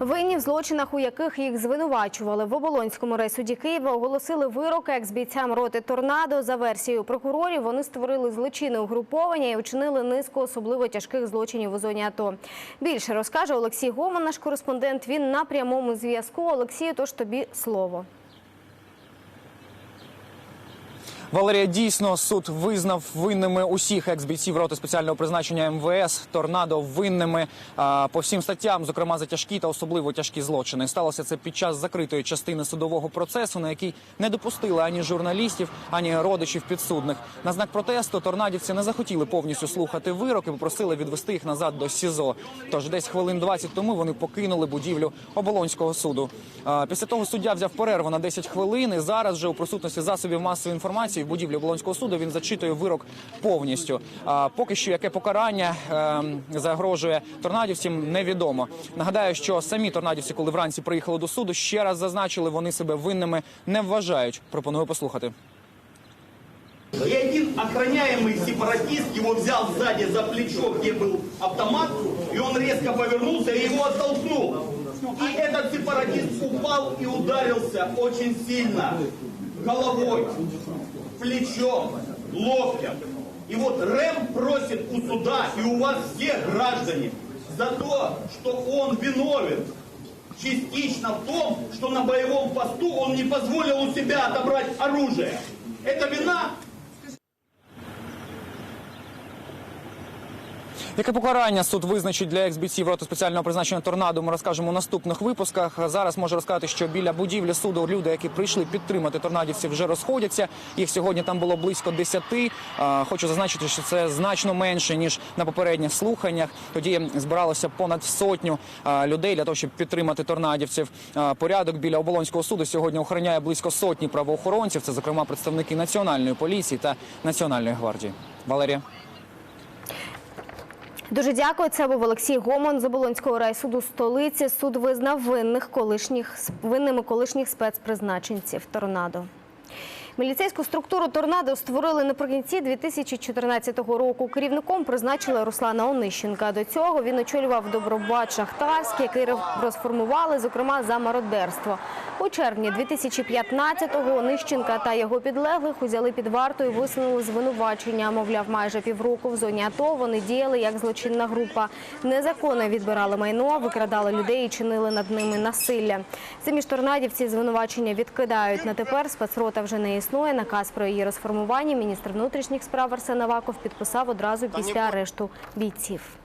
Винні в злочинах, у яких їх звинувачували в оболонському райсуді Києва, оголосили вирок екс-бійцям роти Торнадо. За версією прокурорів, вони створили злочинне угруповання і вчинили низку особливо тяжких злочинів у зоні АТО. Більше розкаже Олексій Гоман, наш кореспондент. Він на прямому зв'язку. Олексію, тож тобі слово. Валерія, дійсно суд визнав винними усіх екс-бійців роти спеціального призначення МВС торнадо винними а, по всім статтям, зокрема за тяжкі та особливо тяжкі злочини. Сталося це під час закритої частини судового процесу, на який не допустили ані журналістів, ані родичів підсудних. На знак протесту торнадівці не захотіли повністю слухати вирок і попросили відвести їх назад до СІЗО. Тож десь хвилин 20 тому вони покинули будівлю оболонського суду. А, Після того суддя взяв перерву на 10 хвилин. І зараз вже у присутності засобів масової інформації в будівлі оболонського суду він зачитує вирок повністю. А поки що яке покарання ем, загрожує торнадівцям, невідомо. Нагадаю, що самі торнадівці, коли вранці приїхали до суду, ще раз зазначили, вони себе винними не вважають. Пропоную послухати. И один охраняемый сепаратист его взял сзади за плечо, где был автомат, и он резко повернулся и его оттолкнул. И этот сепаратист упал и ударился очень сильно головой, Плечом, локтем. И вот Рэм просит у суда и у вас всех граждане за то, что он виновен частично в том, что на боевом посту он не позволил у себя отобрать оружие. Это вина Яке покарання суд визначить для екс-бійців роти спеціального призначення торнадо? Ми розкажемо у наступних випусках. Зараз можу розказати, що біля будівлі суду люди, які прийшли підтримати торнадівців, вже розходяться. Їх сьогодні там було близько десяти. А, Хочу зазначити, що це значно менше ніж на попередніх слуханнях. Тоді збиралося понад сотню людей для того, щоб підтримати торнадівців. Порядок біля оболонського суду сьогодні охороняє близько сотні правоохоронців. Це зокрема представники національної поліції та національної гвардії. Валерія. Дуже дякую. Це був Олексій Гомон з Оболонського райсуду столиці. Суд визнав винних колишніх винними колишніх спецпризначенців торнадо. Міліцейську структуру торнадо створили наприкінці 2014 року. Керівником призначили Руслана Онищенка. До цього він очолював Добробат Шахтарський, який розформували, зокрема, за мародерство. У червні 2015-го Онищенка та його підлеглих узяли під варту і висунули звинувачення. Мовляв, майже півроку в зоні АТО вони діяли як злочинна група. Незаконно відбирали майно, викрадали людей і чинили над ними насилля. Самі ж торнадівці звинувачення відкидають. На тепер спецрота вже не існує. Наказ про її розформування міністр внутрішніх справ Арсен Аваков підписав одразу після арешту бійців.